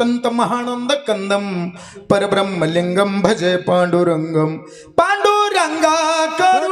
തന്തമഹാനന്ദകന്ദം പരബ്രഹ്മലിംഗം ഭജ പാണ്ഡുരംഗം. പാണ്ഡുരംഗ കരു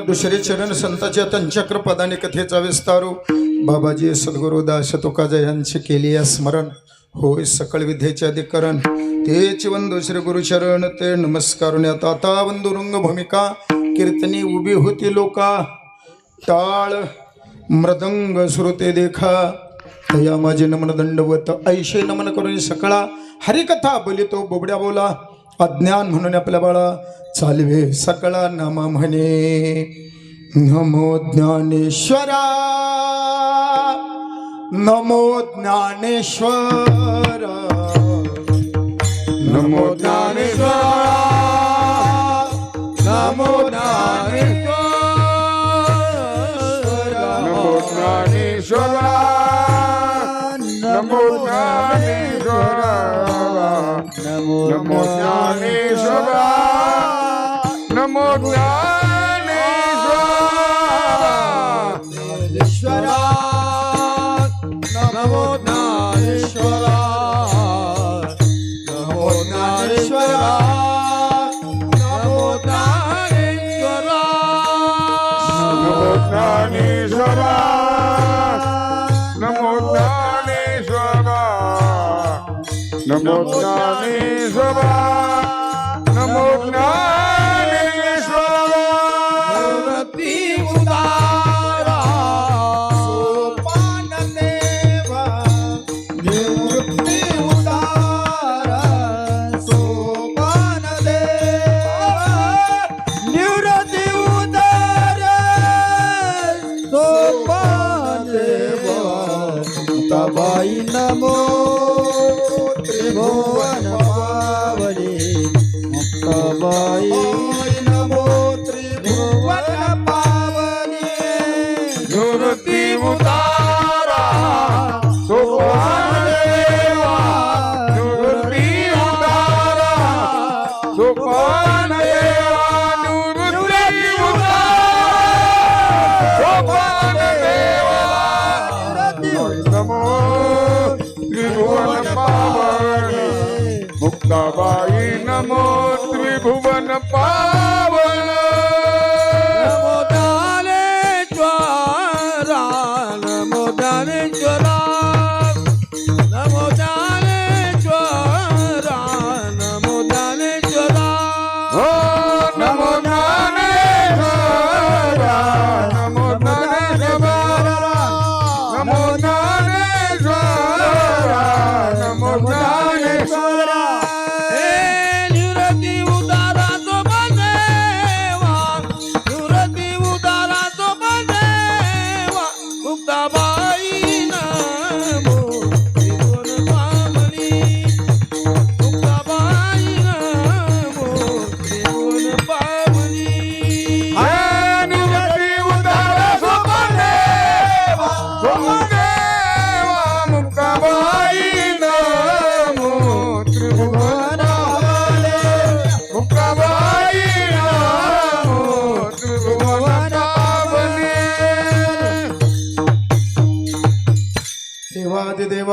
दुसरे चरण संताच्या त्यांच्या पदाने कथेचा विस्तारू हो. बाबाजी सद्गुरु दास तुकाजा यांचे केली या स्मरण. होय सकळ विद्येचे अधिकरण. तेच वंदू श्री गुरुचरण ते नमस्कार. आता वंदुरंग भूमिका. कीर्तनी उभी होती लोका. टाळ मृदंग श्रुते देखा. या माझे नमन दंडवत ऐशे नमन करून सकळा. हरिकथा बोलितो बोबड्या बोला. अज्ञान म्हणून आपल्या बाळा चालवे सकळा नामा म्हणे. नमो ज्ञानेश्वरा. नमो ज्ञानेश्वरा. नमो ज्ञानेश्वरा. નમો જ્ઞાનેશ્વરા. નમો જ્ઞાન देवा। तबाई नमो त्रिभुवन पावनी मुक्ताबाई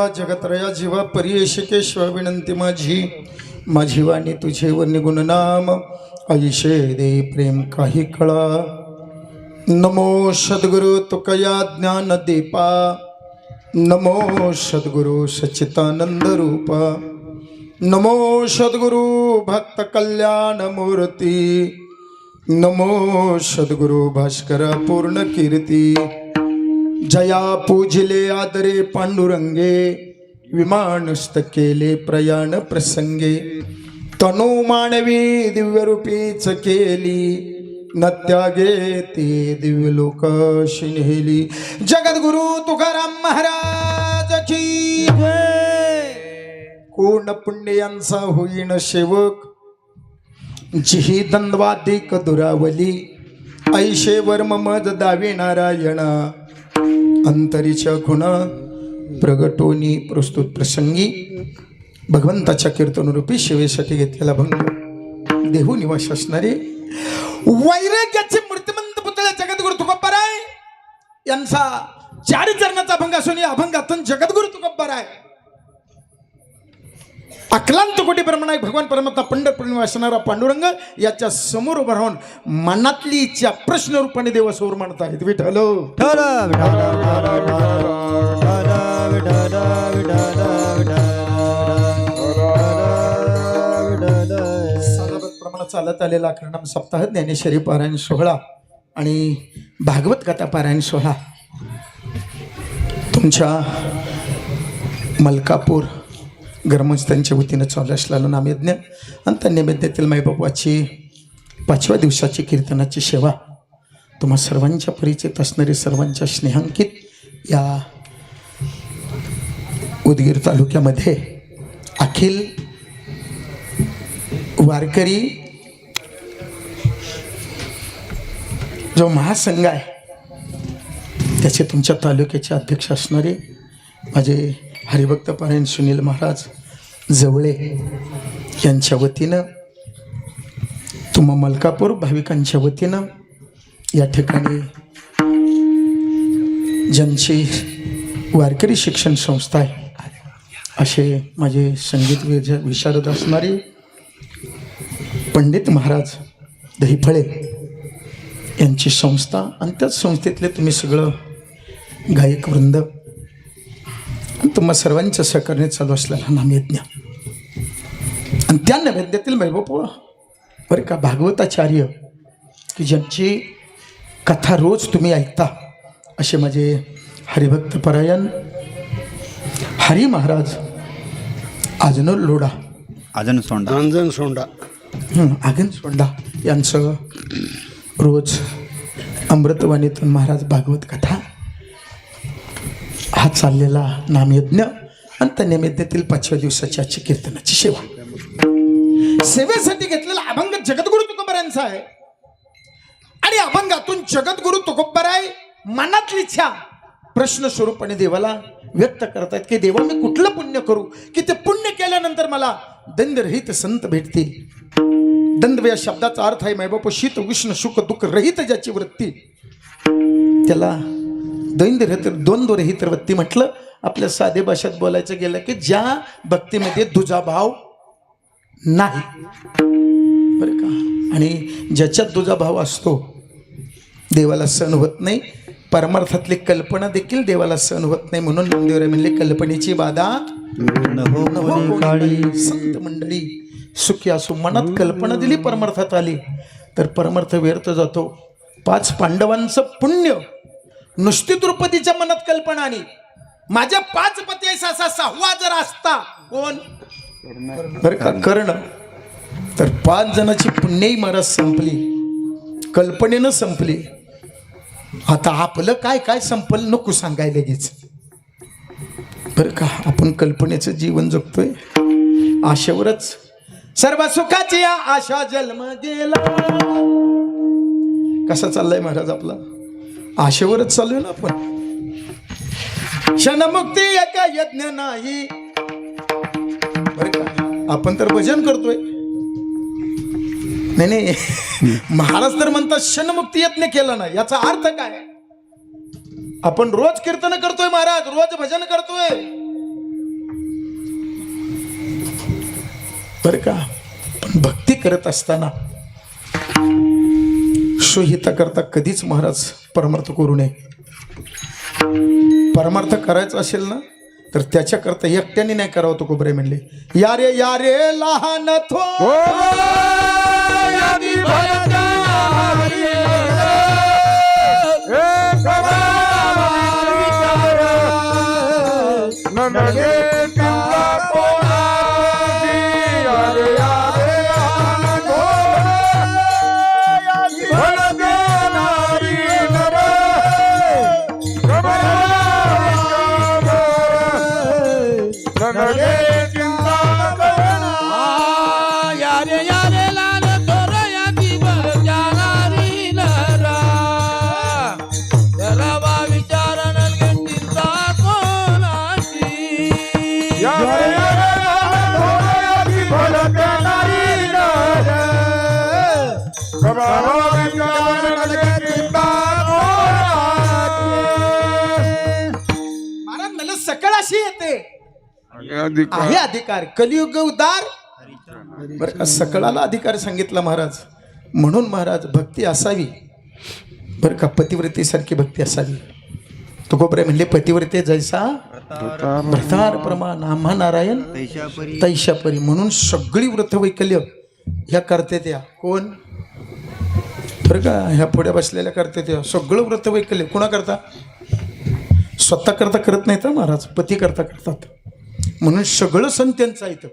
जगत्रया जीवा परियशिकेश्व विनंती माझी. माझी वाणी तुझे व निगुण नाम. आयुषे दे प्रेम काही कळा. नमो सद्गुरु तुकया ज्ञान दीपा. नमो सद्गुरु सच्चितानंद रूपा. नमो सद्गुरु भक्त कल्याण मूर्ती. नमो सद्गुरु भास्कर पूर्ण कीर्ती. जया पूजिले आदरे पांडुरंगे विमानस्त केले प्रयाण प्रसंगे. तनु मानवी दिव्यरूपीच केली न त्यागे ते दिव्य लोक नेली जगद्गुरु तुकाराम महाराज की कोण पुण्यांचा होईन सेवक जिही दंदवादिक दुरावली ऐशे वर्म मद दावी नारायण. अंतरीच्या गुण प्रगटोनी प्रस्तुत प्रसंगी भगवंताच्या कीर्तनरूपी शिवेसाठी घेतलेला भंग. देहू निवास असणारे वैराग्याचे मूर्तिमंत पुतळे जगद्गुरु तुकोबाराय यांचा चार चरणाचा अभंग असून या अभंगातून जगद्गुरु तुकोबाराय अक्लांत कोटी प्रमाणात भगवान परमात्मा पंढरपूर वासणारा पांडुरंग याच्या समोर उभं राहून मनातली इच्छा प्रश्न रूपाने देवासमोर मांडत आहेत सालाबत प्रमाणात चालत आलेला अकरणाम सप्ताह ज्ञानेश्वरी पारायण सोहळा आणि भागवत कथा पारायण सोहळा. तुमच्या मलकापूर ग्रामस्थांच्या वतीनं चालू असलेलं नामयज्ञ. आणि त्या नैवेद्यातील माईबाबाची पाचव्या दिवसाची कीर्तनाची सेवा तुम्हा सर्वांच्या परिचित असणारी सर्वांच्या स्नेहांकित या उदगीर तालुक्यामध्ये अखिल वारकरी जो महासंघ आहे त्याचे तुमच्या तालुक्याचे अध्यक्ष असणारे माझे हरिभक्त पारायण सुनील महाराज जवळे यांच्या वतीनं तुम्हा मलकापूर भाविकांच्या वतीनं या ठिकाणी ज्यांची वारकरी शिक्षण संस्था आहे असे माझे संगीत विज विशारद असणारे पंडित महाराज दहीफळे यांची संस्था आणि त्याच संस्थेतले तुम्ही सगळं गायक वृंद तुम्हा सर्वांच्या सहकार्याने चालू असलेला नामयज्ञ आणि त्या नैवेद्यातील मैबाप बरं का भागवताचार्य की ज्यांची कथा रोज तुम्ही ऐकता असे माझे हरिभक्त परायण हरी महाराज आजनोर लोढा. अजून सोंडा. अंजन सोंडा. आगन सोंडा यांचं रोज अमृतवाणीतून महाराज भागवत कथा हा चाललेला नामयज्ञ आणि त्या नैवेद्यातील पाचव्या दिवसाची आजची कीर्तनाची सेवा. सेवेसाठी घेतलेला अभंग जगद्गुरु तुकोबरांचा आहे. आणि अभंगातून जगद्गुरु तुकोबराय मनातली इच्छा प्रश्न स्वरूपाने देवाला व्यक्त करतायत की देवा मी कुठलं पुण्य करू? की ते पुण्य केल्यानंतर मला दंदरहित संत भेटतील? दंद या शब्दाचा अर्थ आहे मैबापू शीत उष्ण सुख दुःख रहित ज्याची वृत्ती. त्याला दैंद्य द्वंद्व रहित वृत्ती म्हटलं आपल्या साधे भाषेत बोलायचं गेलं की ज्या भक्तीमध्ये दुजाभाव नाही. बरं का? आणि ज्याच्यात दुजाभाव असतो देवाला सण होत नाही परमार्थातली कल्पना देखील देवाला सण होत नाही म्हणून नामदेवराय म्हणले कल्पनेची बाधा हो हो. संत मंडळी सुखी असो मनात कल्पना दिली परमार्थात आली. तर परमार्थ व्यर्थ जातो. पाच पांडवांचं पुण्य नुसती द्रुपदीच्या मनात कल्पना आली माझ्या पाच पती असा सहावा जर असता कोण? का? कर्ण. तर पाच जणाची पुण्यही महाराज संपली. कल्पनेनं संपली. आता आपलं काय काय संपल नको सांगायला लगेच. बरं का? आपण कल्पनेचं जीवन जगतोय. आशेवरच. सर्व सुखाची या आशा जन्म गेला कसा चाललाय महाराज आपला? आशेवरच चाललोय ना आपण. क्षणमुक्ती एका यज्ञ नाही. आपण तर भजन करतोय. नाही नाही. महाराज तर म्हणतात क्षणमुक्ती यज्ञ केला ना याचा अर्थ काय? आपण रोज कीर्तन करतोय महाराज रोज भजन करतोय. बर का? पण भक्ती करत असताना सुहिता करता कधीच महाराज परमार्थ करू नये. परमार्थ करायचा असेल ना तर त्याच्याकरता एकट्याने नाही करावं तो कोबरे म्हणले. या रे या रे लहान थो Yeah. आहे अधिकार. कलियुग उदार. बरं का सकळाला अधिकार सांगितला महाराज? म्हणून महाराज भक्ती असावी. बरं का पतिव्रतेसारखी भक्ती असावी. तुकोबरे म्हणले पतिव्रते जैसा भ्रतार प्रमाण आम्हा नारायण तैशापरी. म्हणून सगळी व्रत वैकल्य ह्या करते त्या. कोण? बरं का ह्या पुढे बसलेल्या करते त्या. सगळं व्रत वैकल्य. कोणा करता स्वतः करता करत नाहीत हं महाराज? पती करता करतात. म्हणून सगळं सण त्यांचं आहे इथं.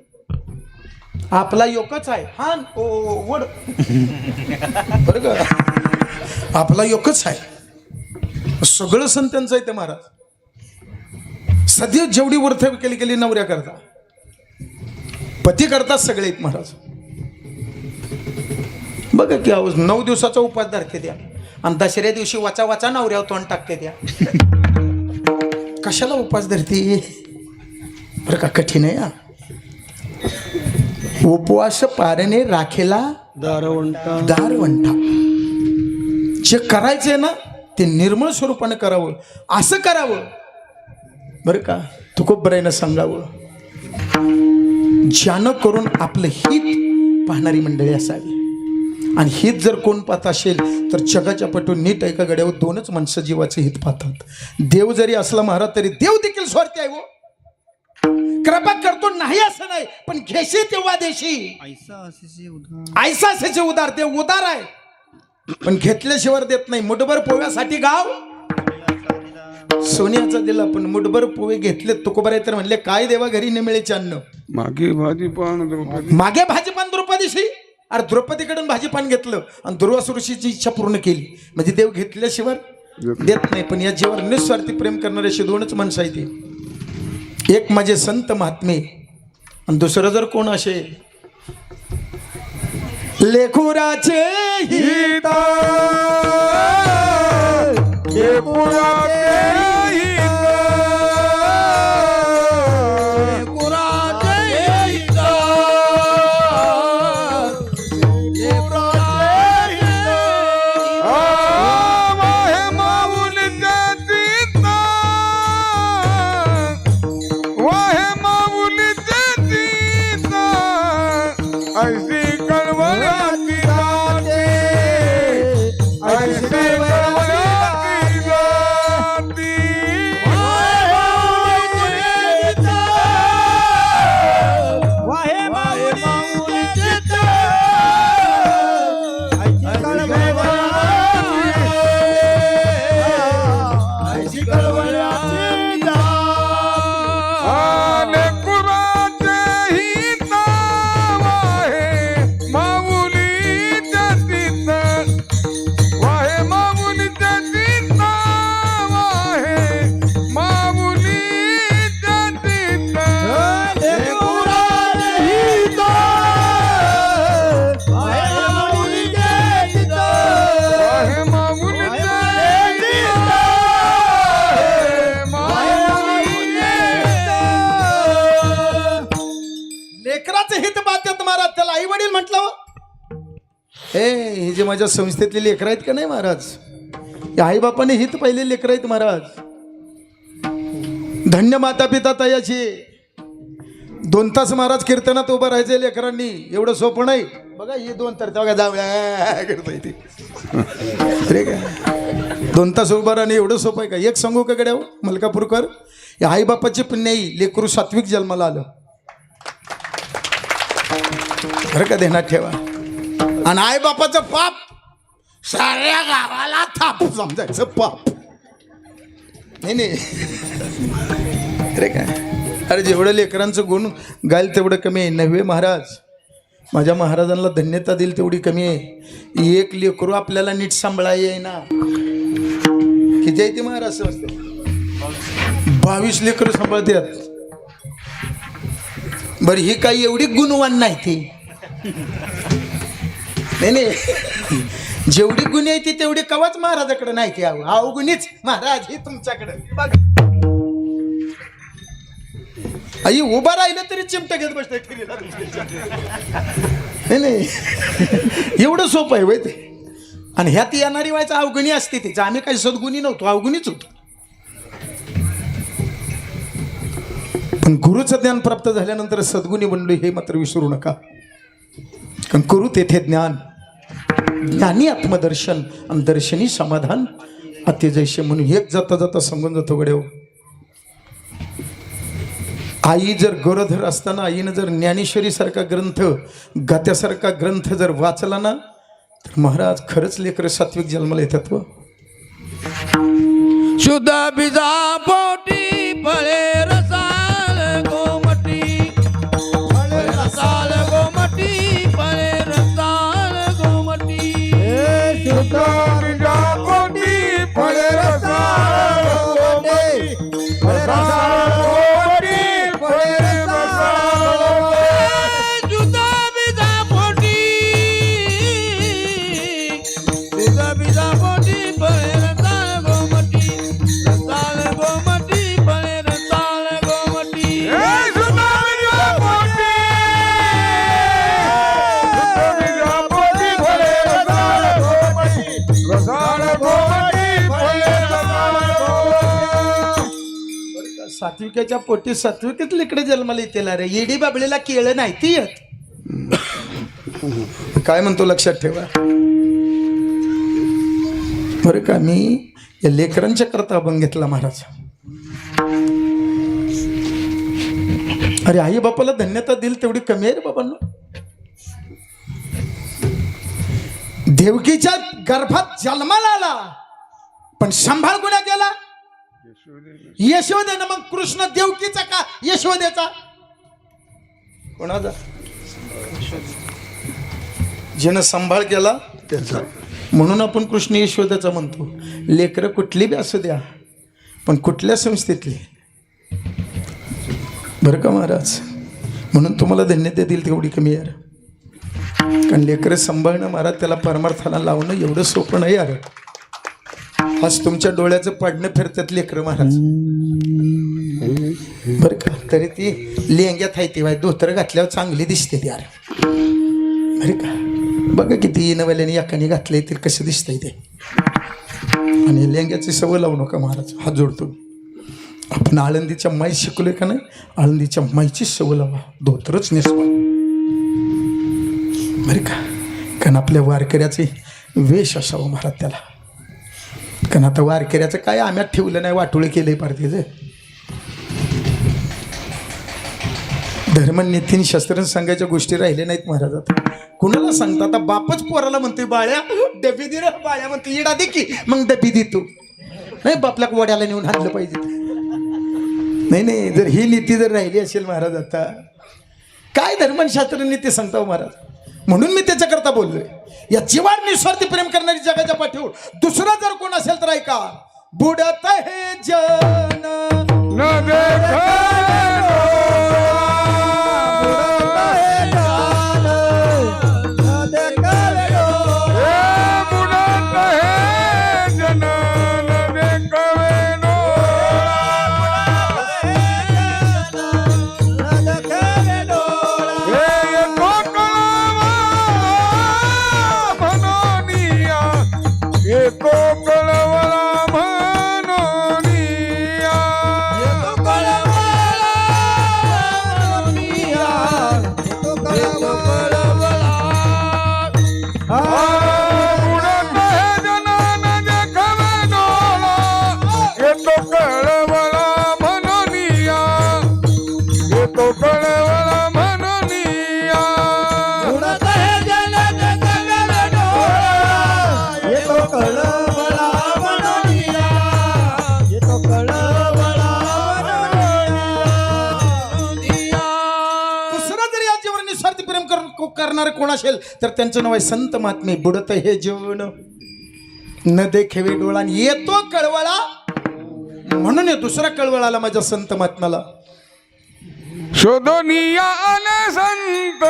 आपला योकच आहे. हा ओ वड. बर का? आपला योकच आहे. सगळं सण त्यांचं आहे ते महाराज. सध्या जेवढी वर्थ केली गेली नवऱ्या करता. पती करतात सगळे आहेत महाराज. बघा की आवाज. नऊ दिवसाचा उपास धरते द्या. आणि दसऱ्या दिवशी वाचा वाचा नवऱ्यावर तोंड टाकते द्या. कशाला उपास धरते? बरं का कठीण आहे उपवास पारणे राखेला दारवंटा. दारवंटा. जे करायचंय ना ते निर्मळ स्वरूपाने करावं. असं करावं. बरं का? तू खूप बरं सांगावं. ज्यानं करून आपलं हित पाहणारी मंडळी असावी. आणि हित जर कोण पाहत असेल तर जगाच्या पटून नीट एका गड्यावर दोनच माणसं जीवाचे हित पाहतात. देव जरी असला महाराज तरी देव देखील स्वार्थी आहे हो. कृपा करतो नाही असं नाही पण घेशी तेव्हा देशी. ऐसा असेचे उदार ते उदार आहे. पण घेतल्याशिवाय देत नाही. मुठभर पोव्यासाठी गाव? सोन्याचा दिला पण मुठभर पोहे घेतले तुकोबरे तर म्हणले काय देवा घरी न मिळे अन्न. मागे भाजी पान द्रौपदी मागे भाजीपान द्रौपदीशी? अरे द्रौपदीकडून भाजीपान घेतलं आणि दुर्वासुरुषीची इच्छा पूर्ण केली. म्हणजे देव घेतल्याशिवाय देत नाही. पण या जीवावर निस्वार्थी प्रेम करणारे असे दोनच माणसं आहेत ते. एक माझे संत महात्मे आणि दुसरं जर कोण असे लेखुराचे हिता. हे ए हे जे माझ्या संस्थेतले लेकरं आहेत का नाही महाराज? हे आईबापाने हित पहिले लेकर आहेत महाराज. धन्य माता पिता तयाची दोन तास महाराज कीर्तनात उभं राहायचे लेकरांनी. एवढं सोपं नाही. बघा हे दोन तर बघा जाऊ करता येते दोन तास उभं राहणे एवढं सोपं आहे का? एक सांगू का गड्या हो, मलकापूरकर? या आईबापाची पुण्याई लेकरू सात्विक जन्माला आलं. बरं का देण्यात ठेवा. आणि आईबापाचं पाप साऱ्या गावाला थाप समजायचं पाप. नाही नाही. अरे काय? अरे जेवढं लेकरांचं गुण गायल तेवढं कमी आहे. नव्हे महाराज? माझ्या महाराजांना धन्यता देईल तेवढी कमी आहे. एक लेकरू आपल्याला नीट सांभाळा येईना. किती आहे ते महाराज? समजते बावीस लेकरं सांभाळतात. बरं ही काही एवढी गुणवान नाही ती. नाही नाही. जेवढी गुन्हे आहे ती तेवढी कवाच महाराजाकडे नाही ती अहो अवगुणीच महाराज हे तुमच्याकडे. बघ. आई उभा राहिलं तरी चिमटा घेत बसते नाही नाही. एवढं सोपं आहे वय ते. आणि ह्यात येणारी व्हायचं अवगुणी असते तिचं आम्ही काही सद्गुणी नव्हतो अवगुणीच होतो. पण गुरुचं ज्ञान प्राप्त झाल्यानंतर सद्गुणी बनलो हे मात्र विसरू नका. करू तेथे ज्ञान. ज्ञानी आत्मदर्शन आणि दर्शनी समाधान. अतिजैसे म्हणून एक जाता जाता समजून जातो गड्या. आई जर गरोधर असताना आईनं जर ज्ञानेश्वरीसारखा ग्रंथ गात्यासारखा ग्रंथ जर वाचला ना तर महाराज खरंच लेकर सात्विक जन्माला येतात व शुद्ध बिजा पोटी फळे गोमटी. पोटी सात्विकच लेकडे जन्माला येतील अरे. येडी बाबळीला केळं नाही ती येत. काय म्हणतो लक्षात ठेवा. बरं का मी या लेकरांच्या करता अभंग घेतला महाराज. अरे आई बापाला धन्यता दिली तेवढी कमी आहे रे बाबांना. देवकीच्या गर्भात जन्माला आला पण सांभाळ गेला? केला यशोदेनं मग कृष्ण देवकीचा का? यशोदेचा कोणाचा? ज्यानं सांभाळ केला त्याचा. म्हणून आपण कृष्ण यशोदेचा म्हणतो. लेकरं कुठली बी असू द्या पण कुठल्या संस्थेतली? बरं का महाराज? म्हणून तुम्हाला धन्यता देईल तेवढी कमी यार. कारण लेकरं सांभाळणं महाराज त्याला परमार्थाला लावणं एवढं सोपं नाही यार. आज तुमच्या डोळ्याचं पडणं फिरतात लेकर महाराज. बरं का? तरी ती लेंग्यात आहे ती बाय धोतर घातल्यावर चांगली दिसते ती यार. बरं का? बघा किती नवल्याने एकाने घातले तर कसं दिसतंय ते. आणि लेंग्याची सवय लावू नका महाराज. हात जोडतो. आपण आळंदीच्या माई शिकलोय का नाही? आळंदीच्या माईची सवय लावा. धोतरच नेसवा. बरं का? कारण आपल्या वारकऱ्याचे वेश असावं महाराज त्याला. कारण आता वारकऱ्याचं काय आम्यात ठेवलं नाही वाटोळं केलंय पार्टीचं धर्म नितीन शस्त्र सांगायच्या गोष्टी राहिल्या नाहीत महाराज आता कुणाला सांगता आता बापच पोराला म्हणतोय बाळ्या डबी दे बाळ्या म्हणतो इडा दे की मग डबी देतो नाही बापला वड्याला नेऊन हाणलं पाहिजे. नाही नाही जर ही नीती जर राहिली असेल महाराज आता. काय धर्मशास्त्र नीती सांगता हो महाराज? म्हणून मी त्याच्याकरता बोललोय. या जीवार निस्वार्थी प्रेम करणारी जगाच्या पाठीवर दुसरा जर कोण असेल तर ऐका बुडत हे जन. कोण असेल तर त्यांचं नाव आहे संत महात्मे बुडत हे जीवन. न देखेवे डोळा येतो कळवळा. म्हणून हे दुसरा कळवळाला माझ्या संत महात्म्याला. शोधोनिया आले संत